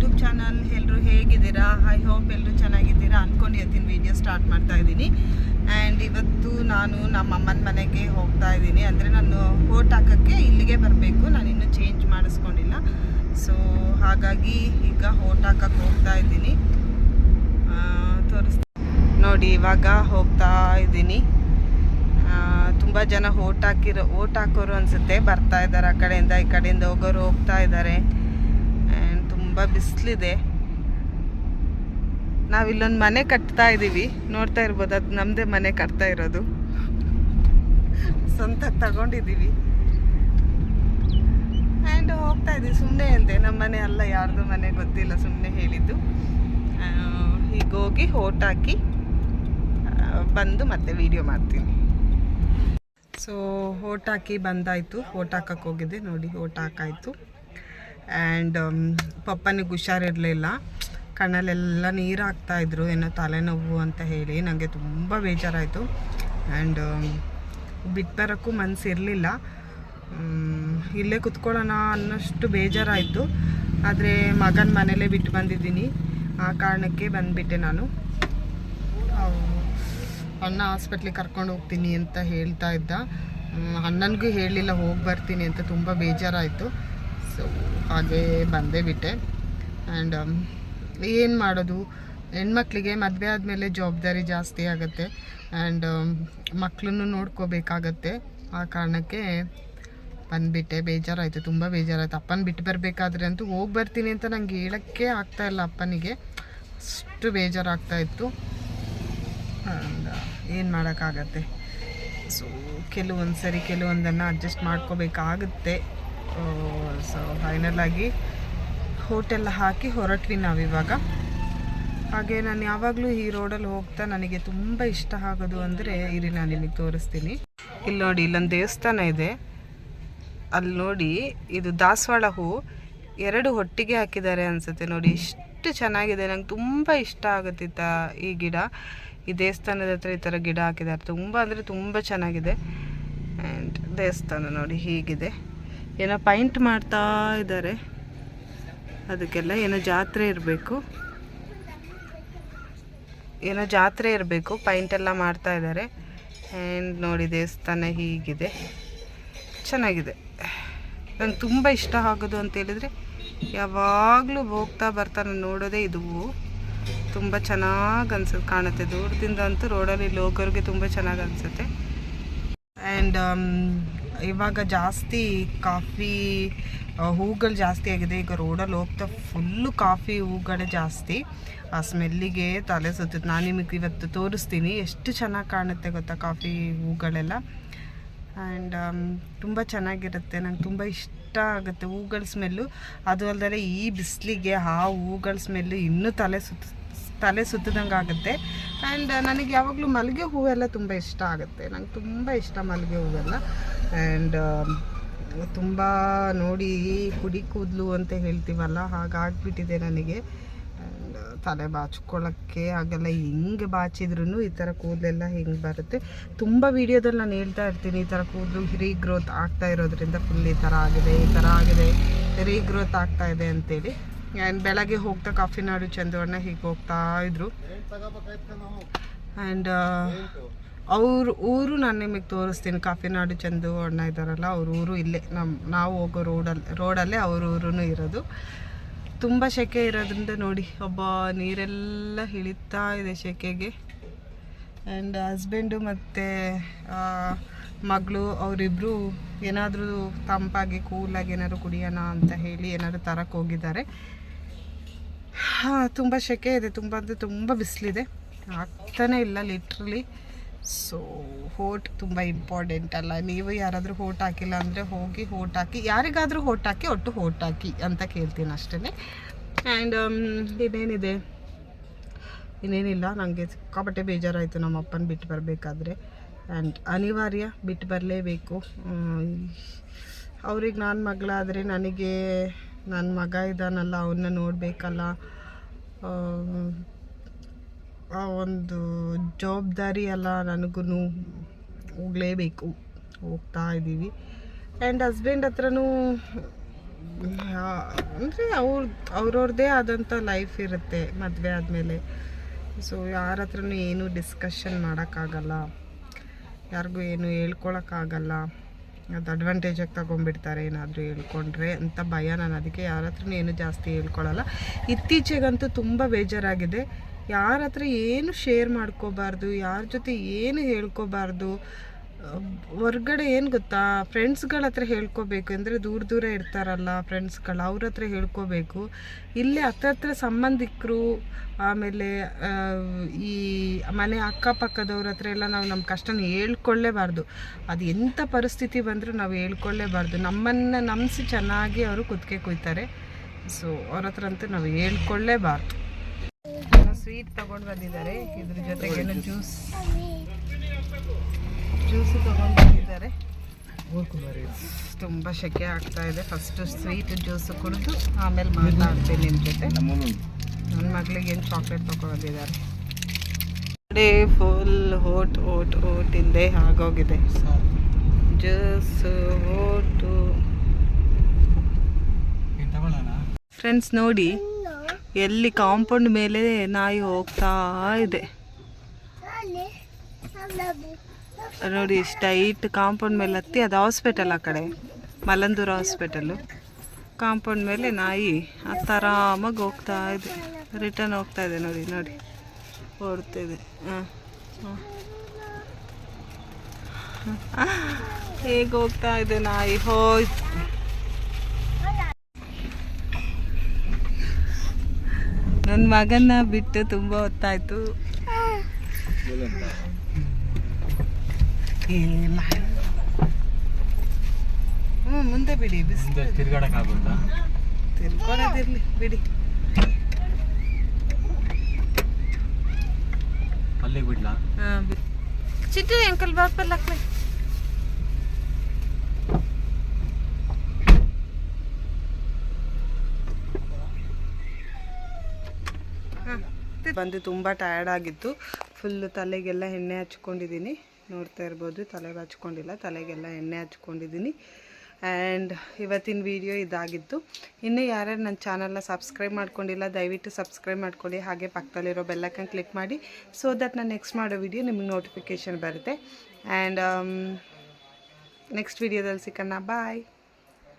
YouTube channel ಎಲ್ಲರೂ ಹೇಗಿದ್ದೀರಾ? I hope ಎಲ್ಲರೂ ಚೆನ್ನಾಗಿದ್ದೀರಾ ಅಂದ್ಕೊಂಡು ಹೇಳ್ತೀನಿ. ವಿಡಿಯೋ ಸ್ಟಾರ್ಟ್ ಮಾಡ್ತಾ ಇದ್ದೀನಿ. ಆ್ಯಂಡ್ ಇವತ್ತು ನಾನು ನಮ್ಮ ಅಮ್ಮನ ಮನೆಗೆ ಹೋಗ್ತಾ ಇದ್ದೀನಿ. ಅಂದರೆ ನಾನು ಓಟ್ ಹಾಕೋಕ್ಕೆ ಇಲ್ಲಿಗೆ ಬರಬೇಕು. ನಾನು ಇನ್ನೂ ಚೇಂಜ್ ಮಾಡಿಸ್ಕೊಂಡಿಲ್ಲ. ಸೊ ಹಾಗಾಗಿ ಈಗ ಓಟ್ ಹಾಕಕ್ಕೆ ಹೋಗ್ತಾ ಇದ್ದೀನಿ. ತೋರಿಸ್ತೀನಿ. ನೋಡಿ, ಇವಾಗ ಹೋಗ್ತಾ ಇದ್ದೀನಿ. ತುಂಬ ಜನ ಓಟ್ ಹಾಕಿರೋ ಓಟ್ ಹಾಕೋರು ಅನಿಸುತ್ತೆ. ಬರ್ತಾ ಇದ್ದಾರೆ ಆ ಕಡೆಯಿಂದ, ಈ ಕಡೆಯಿಂದ ಹೋಗೋರು ಹೋಗ್ತಾ ಇದ್ದಾರೆ. ತುಂಬ ಬಿಸಿಲಿದೆ. ನಾವಿಲ್ಲೊಂದು ಮನೆ ಕಟ್ತಾ ಇದ್ದೀವಿ ನೋಡ್ತಾ ಇರ್ಬೋದು, ಅದು ನಮ್ಮದೇ ಮನೆ ಕಟ್ತಾ ಇರೋದು. ಸ್ವಂತ ತಗೊಂಡಿದ್ದೀವಿ ಆ್ಯಂಡ್ ಹೋಗ್ತಾ ಇದ್ದೀವಿ ಸುಮ್ಮನೆ ಅಂತೆ ನಮ್ಮ ಮನೆ ಅಲ್ಲ, ಯಾರ್ದು ಮನೆ ಗೊತ್ತಿಲ್ಲ ಸುಮ್ಮನೆ ಹೇಳಿದ್ದು. ಈಗ ಹೋಗಿ ಹಾಕಿ ಬಂದು ಮತ್ತೆ ವಿಡಿಯೋ ಮಾಡ್ತೀನಿ. ಸೊ ಹಾಕಿ ಬಂದಾಯಿತು. ಹಾಕಕ್ಕೆ ಹೋಗಿದ್ದೆ. ನೋಡಿ ಹಾಕಾಯಿತು. ಆ್ಯಂಡ್ ಪಪ್ಪನಿಗೆ ಹುಷಾರಿರಲಿಲ್ಲ. ಕಣ್ಣಲ್ಲೆಲ್ಲ ನೀರು ಹಾಕ್ತಾಯಿದ್ರು ಏನೋ ತಲೆನೋವು ಅಂತ ಹೇಳಿ ನನಗೆ ತುಂಬ ಬೇಜಾರಾಯಿತು. ಆ್ಯಂಡ್ ಬಿಟ್ಟು ಬರೋಕ್ಕೂ ಮನಸ್ಸು ಇರಲಿಲ್ಲ ಇಲ್ಲೇ ಕುತ್ಕೊಳ್ಳೋಣ ಅನ್ನೋಷ್ಟು ಬೇಜಾರಾಯಿತು. ಆದರೆ ಮಗನ ಮನೇಲೇ ಬಿಟ್ಟು ಬಂದಿದ್ದೀನಿ. ಆ ಕಾರಣಕ್ಕೆ ಬಂದುಬಿಟ್ಟೆ ನಾನು. ಅಣ್ಣ ಹಾಸ್ಪಿಟ್ಲಿಗೆ ಕರ್ಕೊಂಡು ಹೋಗ್ತೀನಿ ಅಂತ ಹೇಳ್ತಾ ಇದ್ದ. ಅಣ್ಣನಿಗೂ ಹೇಳಲಿಲ್ಲ ಹೋಗಿ ಬರ್ತೀನಿ ಅಂತ ತುಂಬ ಬೇಜಾರಾಯಿತು. ಸೊ ಹಾಗೆ ಬಂದೇ ಬಿಟ್ಟೆ. ಆ್ಯಂಡ್ ಏನು ಮಾಡೋದು? ಹೆಣ್ಮಕ್ಳಿಗೆ ಮದುವೆ ಆದಮೇಲೆ ಜವಾಬ್ದಾರಿ ಜಾಸ್ತಿ ಆಗುತ್ತೆ. ಆ್ಯಂಡ್ ಮಕ್ಕಳನ್ನು ನೋಡ್ಕೋಬೇಕಾಗತ್ತೆ. ಆ ಕಾರಣಕ್ಕೆ ಬಂದುಬಿಟ್ಟೆ. ಬೇಜಾರಾಯಿತು, ತುಂಬ ಬೇಜಾರಾಯಿತು. ಅಪ್ಪನ ಬಿಟ್ಟು ಬರಬೇಕಾದ್ರೆ ಅಂತೂ ಹೋಗಿ ಬರ್ತೀನಿ ಅಂತ ನಂಗೆ ಹೇಳೋಕ್ಕೆ ಆಗ್ತಾಯಿಲ್ಲ ಅಪ್ಪನಿಗೆ. ಅಷ್ಟು ಬೇಜಾರಾಗ್ತಾ ಇತ್ತು. ಏನು ಮಾಡೋಕ್ಕಾಗತ್ತೆ? ಸೊ ಕೆಲವೊಂದು ಸರಿ ಕೆಲವೊಂದನ್ನು ಅಡ್ಜಸ್ಟ್ ಮಾಡ್ಕೋಬೇಕಾಗುತ್ತೆ. ಸೊ ಫೈನಲ್ ಆಗಿ ಹೋಟೆಲ್ ಹಾಕಿ ಹೊರಟ್ವಿ ನಾವಿವಾಗ ಹಾಗೆ ನಾನು ಯಾವಾಗಲೂ ಈ ರೋಡಲ್ಲಿ ಹೋಗ್ತಾ ನನಗೆ ತುಂಬ ಇಷ್ಟ ಆಗೋದು ಅಂದರೆ ಇರಿ ನಾನು ನಿಮಗೆ ತೋರಿಸ್ತೀನಿ. ಇಲ್ಲಿ ನೋಡಿ, ಇಲ್ಲೊಂದು ದೇವಸ್ಥಾನ ಇದೆ. ಅಲ್ಲಿ ನೋಡಿ, ಇದು ದಾಸವಾಳ ಹೂ ಎರಡು ಹೊಟ್ಟಿಗೆ ಹಾಕಿದ್ದಾರೆ ಅನಿಸುತ್ತೆ. ನೋಡಿ, ಇಷ್ಟು ಚೆನ್ನಾಗಿದೆ. ನಂಗೆ ತುಂಬ ಇಷ್ಟ ಆಗುತ್ತಿತ್ತ ಈ ಗಿಡ. ಈ ದೇವಸ್ಥಾನದ ಹತ್ರ ಈ ಥರ ಗಿಡ ಹಾಕಿದ್ದಾರೆ. ತುಂಬ ಅಂದರೆ ತುಂಬ ಚೆನ್ನಾಗಿದೆ. ಆ್ಯಂಡ್ ದೇವಸ್ಥಾನ ನೋಡಿ, ಹೀಗಿದೆ. ಏನೋ ಪೈಂಟ್ ಮಾಡ್ತಾ ಇದ್ದಾರೆ. ಅದಕ್ಕೆಲ್ಲ ಏನೋ ಜಾತ್ರೆ ಇರಬೇಕು. ಏನೋ ಜಾತ್ರೆ ಇರಬೇಕು ಪೈಂಟ್ ಎಲ್ಲ ಮಾಡ್ತಾ ಇದ್ದಾರೆ. ಆ್ಯಂಡ್ ನೋಡಿ ದೇವಸ್ಥಾನ ಹೀಗಿದೆ. ಚೆನ್ನಾಗಿದೆ. ನಂಗೆ ತುಂಬ ಇಷ್ಟ ಆಗೋದು ಅಂತ ಹೇಳಿದರೆ, ಯಾವಾಗಲೂ ಹೋಗ್ತಾ ಬರ್ತಾನೆ ನೋಡೋದೇ ಇದು. ತುಂಬ ಚೆನ್ನಾಗಿ ಅನ್ಸುತ್ತೆ ಕಾಣುತ್ತೆ. ದೂರದಿಂದ ಅಂತೂ ರೋಡಲ್ಲಿ ಇಲ್ಲಿ ಹೋಗೋರಿಗೆ ತುಂಬ ಚೆನ್ನಾಗಿ ಅನಿಸುತ್ತೆ. ಆ್ಯಂಡ್ ಇವಾಗ ಜಾಸ್ತಿ ಕಾಫಿ ಹೂಗಳು ಜಾಸ್ತಿ ಆಗಿದೆ. ಈಗ ರೋಡಲ್ಲಿ ಹೋಗ್ತಾ ಫುಲ್ಲು ಕಾಫಿ ಹೂಗಳೇ ಜಾಸ್ತಿ. ಆ ಸ್ಮೆಲ್ಲಿಗೆ ತಲೆ ಸುತ್ತುತ್ತೆ. ನಾನು ನಿಮಗೆ ಇವತ್ತು ತೋರಿಸ್ತೀನಿ ಎಷ್ಟು ಚೆನ್ನಾಗಿ ಕಾಣುತ್ತೆ ಗೊತ್ತಾ ಕಾಫಿ ಹೂಗಳೆಲ್ಲ. ಆ್ಯಂಡ್ ತುಂಬ ಚೆನ್ನಾಗಿರುತ್ತೆ. ನಂಗೆ ತುಂಬ ಇಷ್ಟ ಆಗುತ್ತೆ ಹೂಗಳ ಸ್ಮೆಲ್ಲು ಅದು ಅಲ್ಲದೆ ಈ ಬಿಸಿಲಿಗೆ ಆ ಹೂಗಳ ಸ್ಮೆಲ್ಲು ಇನ್ನೂ ತಲೆ ಸುತ್ತ, ತಲೆ ಸುತ್ತದಂಗೆ ಆಗುತ್ತೆ ಆ್ಯಂಡ್ ನನಗೆ ಯಾವಾಗಲೂ ಮಲ್ಲಿಗೆ ಹೂವೆಲ್ಲ ತುಂಬ ಇಷ್ಟ ಆಗುತ್ತೆ. ನಂಗೆ ತುಂಬ ಇಷ್ಟ ಮಲ್ಲಿಗೆ ಹೂವೆಲ್ಲ. ಆ್ಯಂಡ್ ತುಂಬ ನೋಡಿ ಕುಡಿ ಕೂದಲು ಅಂತ ಹೇಳ್ತೀವಲ್ಲ, ಹಾಗಾಗ್ಬಿಟ್ಟಿದೆ ನನಗೆ. ಆ್ಯಂಡ್ ತಲೆ ಬಾಚ್ಕೊಳ್ಳೋಕ್ಕೆ ಆಗಲ್ಲ. ಹೆಂಗೆ ಬಾಚಿದ್ರೂ ಈ ಥರ ಕೂದಲೆಲ್ಲ ಹೆಂಗೆ ಬರುತ್ತೆ. ತುಂಬ ವೀಡಿಯೋದಲ್ಲಿ ನಾನು ಹೇಳ್ತಾ ಇರ್ತೀನಿ, ಈ ಥರ ಕೂದಲು ರೀಗ್ರೋತ್ ಆಗ್ತಾ ಇರೋದ್ರಿಂದ ಫುಲ್ ಈ ಥರ ಆಗಿದೆ, ಈ ಥರ ಆಗಿದೆ ರೀಗ್ರೋತ್ ಆಗ್ತಾ ಇದೆ ಅಂತೇಳಿ. ಆ್ಯಂಡ್ ಬೆಳಗ್ಗೆ ಹೋಗ್ತಾ ಕಾಫಿ ನಾಡು ಚಂದವಣ್ಣ ಹೀಗೆ ಹೋಗ್ತಾ ಇದ್ರು. ಆ್ಯಂಡ್ ಅವ್ರ ಊರು ನಾನು ನಿಮಗೆ ತೋರಿಸ್ತೀನಿ. ಕಾಫಿನಾಡು ಚಂದು ಅಣ್ಣ ಇದ್ದಾರಲ್ಲ ಅವ್ರ ಊರು ಇಲ್ಲೇ. ನಮ್ಮ ನಾವು ಹೋಗೋ ರೋಡಲ್ಲಿ ರೋಡಲ್ಲೇ ಅವ್ರ ಊರು ಇರೋದು. ತುಂಬ ಸೆಕೆ ಇರೋದ್ರಿಂದ ನೋಡಿ, ಒಬ್ಬ ನೀರೆಲ್ಲ ಇಳಿತಾ ಇದೆ ಸೆಕೆಗೆ ಆ್ಯಂಡ್ ಹಸ್ಬೆಂಡು ಮತ್ತು ಮಗಳು ಅವರಿಬ್ಬರು ಏನಾದರೂ ತಂಪಾಗಿ ಕೂಲಾಗಿ ಏನಾದ್ರು ಕುಡಿಯೋಣ ಅಂತ ಹೇಳಿ ಏನಾದ್ರು ತರಕ್ಕೆ ಹೋಗಿದ್ದಾರೆ. ಹಾಂ, ತುಂಬ ಸೆಕೆ ಇದೆ. ತುಂಬ ಅಂದರೆ ತುಂಬ ಬಿಸಿಲಿದೆ. ಆಗ್ತಾನೆ ಇಲ್ಲ ಲಿಟ್ರಲಿ ಸೊ ಹೋಟ್ ತುಂಬ ಇಂಪಾರ್ಟೆಂಟ್ ಅಲ್ಲ. ನೀವು ಯಾರಾದರೂ ಹೋಟ್ ಹಾಕಿಲ್ಲ ಅಂದರೆ ಹೋಗಿ ಹೋಟ್ ಹಾಕಿ, ಯಾರಿಗಾದರೂ ಹೋಟ್ ಹಾಕಿ, ಒಟ್ಟು ಹೋಟ್ ಹಾಕಿ ಅಂತ ಕೇಳ್ತೀನಿ ಅಷ್ಟೇ ಆ್ಯಂಡ್ ಇನ್ನೇನಿದೆ? ಇನ್ನೇನಿಲ್ಲ. ನನಗೆ ಸಿಕ್ಕಾಪಟ್ಟೆ ಬೇಜಾರಾಯಿತು. ನಮ್ಮ ಅಪ್ಪನ ಬಿಟ್ಟು ಬರಬೇಕಾದ್ರೆ. ಆ್ಯಂಡ್ ಅನಿವಾರ್ಯ, ಬಿಟ್ಟು ಬರಲೇಬೇಕು. ಅವ್ರಿಗೆ ನಾನು ಮಗಳಾದರೆ ನನಗೆ ನನ್ನ ಮಗ ಇದ್ದಾನಲ್ಲ ಅವನ್ನ ನೋಡಬೇಕಲ್ಲ. ಆ ಒಂದು ಜವಾಬ್ದಾರಿ ಎಲ್ಲ ನನಗೂ ಹೋಗಲೇಬೇಕು. ಹೋಗ್ತಾ ಇದ್ದೀವಿ. ಆ್ಯಂಡ್ ಹಸ್ಬೆಂಡ್ ಹತ್ರನೂ ಅಂದರೆ ಅವ್ರ ಅವ್ರವ್ರದ್ದೇ ಆದಂಥ ಲೈಫ್ ಇರುತ್ತೆ ಮದುವೆ ಆದಮೇಲೆ. ಸೊ ಯಾರ ಹತ್ರನೂ ಏನೂ ಡಿಸ್ಕಷನ್ ಮಾಡೋಕ್ಕಾಗಲ್ಲ. ಯಾರಿಗೂ ಏನು ಹೇಳ್ಕೊಳಕ್ಕಾಗಲ್ಲ. ಅದು ಅಡ್ವಾಂಟೇಜಾಗಿ ತೊಗೊಂಡ್ಬಿಡ್ತಾರೆ, ಏನಾದರೂ ಹೇಳ್ಕೊಂಡ್ರೆ ಅಂತ ಭಯ. ನಾನು ಅದಕ್ಕೆ ಯಾರ ಹತ್ರನೂ ಏನು ಜಾಸ್ತಿ ಹೇಳ್ಕೊಳ್ಳಲ್ಲ ಇತ್ತೀಚೆಗಂತೂ ತುಂಬ ಬೇಜಾರಾಗಿದೆ. ಯಾರ ಹತ್ರ ಏನು ಶೇರ್ ಮಾಡ್ಕೋಬಾರ್ದು, ಯಾರ ಜೊತೆ ಏನು ಹೇಳ್ಕೊಬಾರ್ದು ಹೊರ್ಗಡೆ ಏನು ಗೊತ್ತಾ? ಫ್ರೆಂಡ್ಸ್ಗಳ ಹತ್ರ ಹೇಳ್ಕೋಬೇಕು. ಅಂದರೆ ದೂರ ದೂರ ಇರ್ತಾರಲ್ಲ ಫ್ರೆಂಡ್ಸ್ಗಳು ಅವ್ರ ಹತ್ರ ಹೇಳ್ಕೋಬೇಕು. ಇಲ್ಲೇ ಹತ್ರ ಸಂಬಂಧಿಕರು ಆಮೇಲೆ ಈ ಮನೆ ಅಕ್ಕಪಕ್ಕದವ್ರ ಹತ್ರ ಎಲ್ಲ ನಾವು ನಮ್ಮ ಕಷ್ಟನ ಹೇಳ್ಕೊಳ್ಳೇಬಾರ್ದು ಅದು ಎಂಥ ಪರಿಸ್ಥಿತಿ ಬಂದರೂ ನಾವು ಹೇಳ್ಕೊಳ್ಳೇಬಾರ್ದು ನಮ್ಮನ್ನು ನಂಬಿಸಿ ಚೆನ್ನಾಗಿ ಅವರು ಕುತ್ತಿಗೆ ಕುಯ್ತಾರೆ. ಸೊ ಅವ್ರ ಹತ್ರ ಅಂತೂ ನಾವು ಹೇಳ್ಕೊಳ್ಳೇಬಾರ್ದು ಸ್ವೀಟ್ ತಗೊಂಡು ಬಂದಿದ್ದಾರೆ. ಇದ್ರ ಜೊತೆಗೆ ಜ್ಯೂಸ್ ಜ್ಯೂಸು ತಗೊಂಡು ಬಂದಿದ್ದಾರೆ ತುಂಬ ಶೆಕೆ ಆಗ್ತಾ ಇದೆ. ಫಸ್ಟು ಸ್ವೀಟ್ ಜ್ಯೂಸು ಕುಡಿದು ಆಮೇಲೆ ಮಾತಾಡ್ತೀನಿ ನಿಮ್ಮ ಜೊತೆ. ನನ್ನ ಮಗಳಿಗೆ ಏನು ಚಾಕ್ಲೇಟ್ ತಗೊಂಡಿದ್ದಾರೆ ಡೇ ಫುಲ್ ಓಟ್ ಓಟ್ ಓಟ್ ಹಿಂದೆ ಆಗೋಗಿದೆ. ಜ್ಯೂಸ್ ಓಟು ಫ್ರೆಂಡ್ಸ್ ನೋಡಿ ಎಲ್ಲಿ ಕಾಂಪೌಂಡ್ ಮೇಲೆ ನಾಯಿ ಹೋಗ್ತಾ ಇದೆ. ನೋಡಿ ಸ್ಟೈಟ್ ಕಾಂಪೌಂಡ್ ಮೇಲೆ ಹತ್ತಿ, ಅದು ಹಾಸ್ಪಿಟಲ್ ಆ ಕಡೆ. ಮಲಂದೂರು ಹಾಸ್ಪಿಟಲ್ಲು ಕಾಂಪೌಂಡ್ ಮೇಲೆ ನಾಯಿ ಆರಾಮಾಗಿ ಹೋಗ್ತಾ ಇದೆ. ರಿಟರ್ನ್ ಹೋಗ್ತಾ ಇದೆ ನೋಡಿ ನೋಡಿ. ಓಡ್ತಿದೆ ಹಾಂ ಹೇಗೆ ಹೋಗ್ತಾ ಇದೆ ನಾಯಿ? ಹೋಯ್ತು ನನ್ನ ಮಗನ್ನ ಬಿಟ್ಟು ತುಂಬ ಹೊತ್ತಾಯ್ತು. ಹ್ಞೂ ಮುಂದೆ ಬಿಡಿ ಬಿಸಿಲು ತಿರ್ಗಾಡಕ್ಕಾಗುತ್ತಾ ತಿರ್ಕೊಳ್ಳೋದಿರ್ಲಿ ಬಿಡಿ. ಅಲ್ಲಿಗೆ ಬಿಡ್ಲಾ? ಹಾಂ ಚಿಟ್ಟಿ ಅಂಕಲ್ ಬಾಪಲ್ಲ ಹಾಕ್ಲೆ ಬಂದು ತುಂಬ ಟಯರ್ಡ್ ಆಗಿತ್ತು. ಫುಲ್ ತಲೆಗೆಲ್ಲ ಎಣ್ಣೆ ಹಚ್ಕೊಂಡಿದ್ದೀನಿ. ನೋಡ್ತಾ ಇರ್ಬೋದು. ತಲೆಗೆ ಹಚ್ಕೊಂಡಿಲ್ಲ ತಲೆಗೆಲ್ಲ ಎಣ್ಣೆ ಹಚ್ಕೊಂಡಿದ್ದೀನಿ. ಆ್ಯಂಡ್ ಇವತ್ತಿನ ವಿಡಿಯೋ ಇದಾಗಿತ್ತು. ಇನ್ನೂ ಯಾರ್ಯಾರು ನನ್ನ ಚಾನಲ್ನ ಸಬ್ಸ್ಕ್ರೈಬ್ ಮಾಡ್ಕೊಂಡಿಲ್ಲ, ದಯವಿಟ್ಟು ಸಬ್ಸ್ಕ್ರೈಬ್ ಮಾಡ್ಕೊಳ್ಳಿ. ಹಾಗೆ ಪಕ್ಕದಲ್ಲಿರೋ ಬೆಲ್ಲಕ್ಕನ್ನು ಕ್ಲಿಕ್ ಮಾಡಿ ಸೊ ದಟ್ ನಾನು ನೆಕ್ಸ್ಟ್ ಮಾಡೋ ವಿಡಿಯೋ ನಿಮಗೆ ನೋಟಿಫಿಕೇಷನ್ ಬರುತ್ತೆ. ಆ್ಯಂಡ್ ನೆಕ್ಸ್ಟ್ ವಿಡಿಯೋದಲ್ಲಿ ಸಿಕ್ಕಣ್ಣ ಬಾಯ್